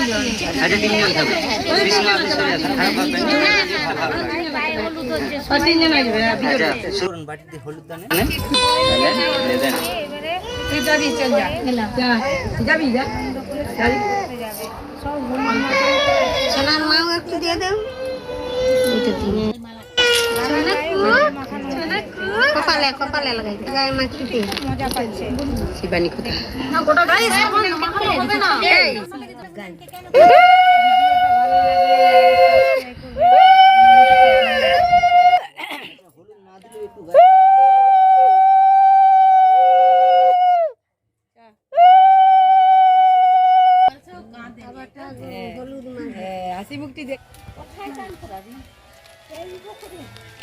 আচ্ছা তিনজন থাকবে কৃষ্ণা বিশ্বজিৎ খারাপ ভাববেন না। তিনজন আসবে শুনুন বাটিতে হলুদ দানে দেন তুই যাবি চল যা যা যাবি যা যাবি সোনার মাও একটু দিয়ে দাও কপালে কপালে লাগাই গায়ে মাখিতে মজা পাচ্ছে শিবানী কোথায় হলুদ মাখা হাসি মুখটি দেখ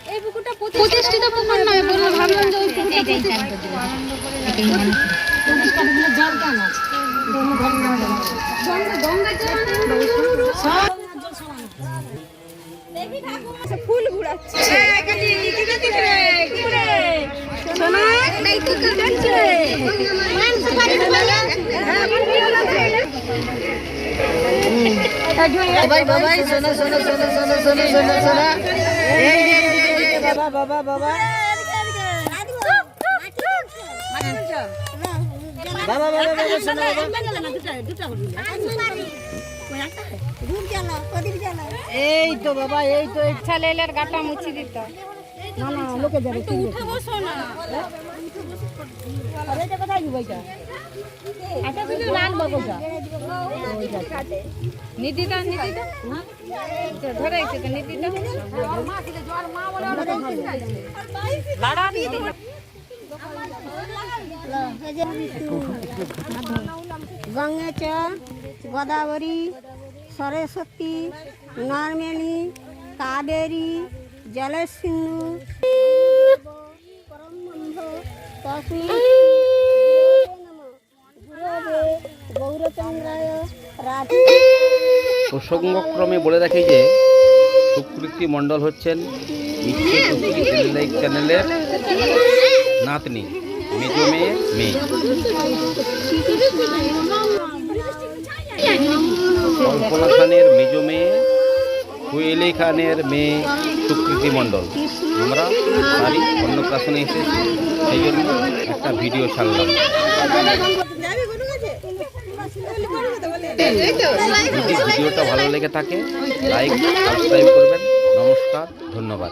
এই পুকুরটা প্রতিষ্ঠিত পুকুর নয় বলল ভাবলাম যে ওই পুকুরটা ফুল ঘুরাচ্ছে সোনা এই তো কি করছে বাবাই বাবাই শোনো শোনো শোনো শোনো শোনো শোনো শোনো এই যে, এই যে, এই যে, বাবা বাবা বাবা বাবা বাবা বাবা শোনো এই তো বাবা এই তো ইচ্ছা লেলের গাটা মুছি দিত না না লোকে যাবে একটু উঠে বসো না আরে এটা কোথায় যাব এটা এটা কিন্তু রাখব কোথা নিদিটা নিদিটা ধরে আছে তো নিদিটা লাড়া দিয়ে দিবো গঙ্গেচ, গোদাবরী, সরস্বতী, নর্মেলি, কাবেরী জলের সিন্ধু গৌরচন্দ্রায় রাধে। প্রসঙ্গক্রমে বলে রাখি যে, সুকৃতি মণ্ডল হচ্ছেন চ্যানেলের নাতনি। মেজো মেয়ে মেয়ে। কল্পনা খানের মেজো মেয়ে, কোয়েলি খানের মেয়ে সুকৃতি মণ্ডল। আমরা বাড়ি অন্নপ্রাশনে এসেছি, সেই জন্য একটা ভিডিও ছাড়লাম। যদি ভিডিওটা ভালো লেগে থাকে লাইক সাবস্ক্রাইব করবেন। নমস্কার, ধন্যবাদ।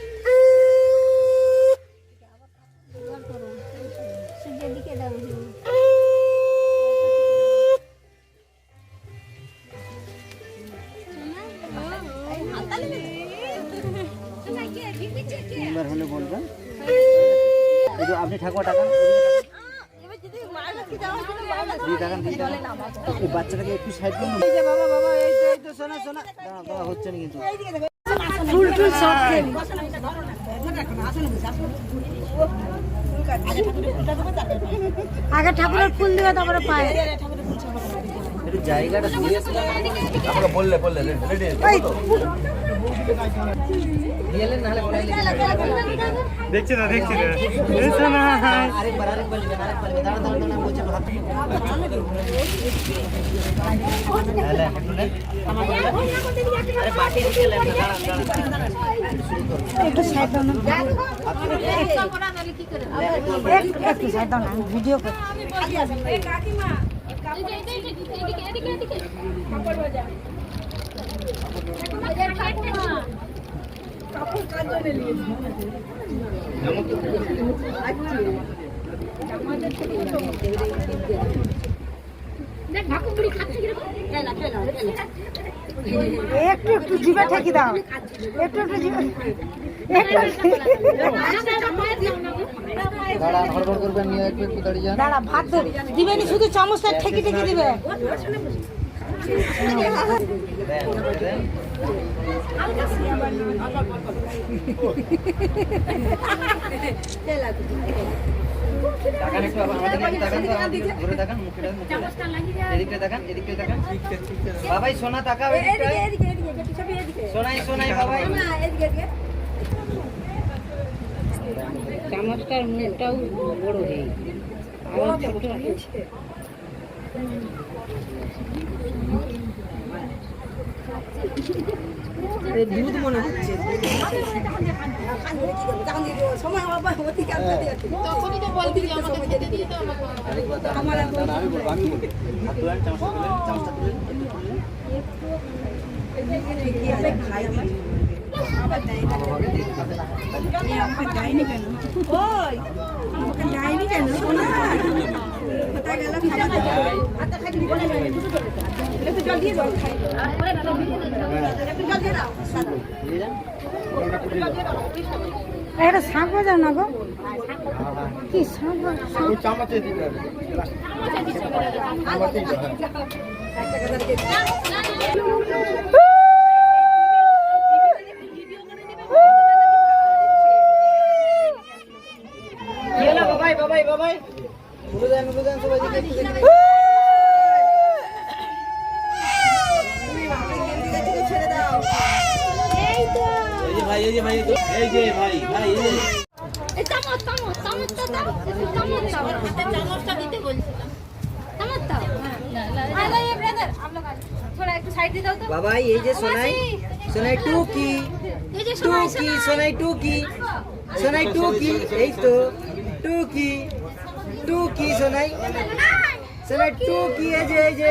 আপনি ঠাকুমা টাকান এই বাচ্চাটাকে একটু সাইড করুন বাবা বাবা এই তো এই তো শোনা শোনা দাঁড়া, দাঁড়া, হচ্ছে না কিন্তু ফুল টুল সব আগে ঠাকুরের ফুল দিবে তারপরে পায়ে একটু জায়গাটা বললে বললে রেডি দেখছি না দেখছি না আরেকবার আরেকবার নেবেন আরেকবার নেবেন দাঁড়া দাঁড়া দাঁড়া বলছে হাত হ্যালো একটু নেন আরে বাটি দিকে নেন না, দাঁড়ান দাঁড়ান একটু সাইড দাও না একটু সাইড দাও না ভিডিও কর একটু একটু জিভে ঠেকি দাও। একটু একটু জিভে দাঁড়া ভাত দে দিবেনি শুধু চামচটা ঠেকি ঠেকি দিবে। এদিকে তাকান এদিকে তাকান বাবাই সোনা তাকাও এদিকে সোনাই সোনাই বাবাই চামচটার মুখটাও বড় হয়ে ছোট দুধ মনে হচ্ছে। খেতে দিয়ে তো আমাকে আমি একটু শাঁখ বাজাও না গো। কি শাঁখ বাবাই বাবাই বাবাই। ঘুরে দেন ঘুরে দেন সবাই দিকে একটু দেখি এই তো এই যে ভাই এই যে ভাই এই যে ভাই ভাই এই যে। চামচ চামচ চামচটা দাও চামচটা চামচটা দিতে বলছিলাম। চামচটা হ্যাঁ এই ব্রাদার আপ লোক থোড়া একটু সাইড দিয়ে দাও তো। বাবা এই যে সোনাই সোনাই টুকি। এই যে সোনাই সোনাই। টুকি। সোনাই টুকি এই তো। টুকি টুকি সোনাই। সোনাই টুকি এই যে এই যে।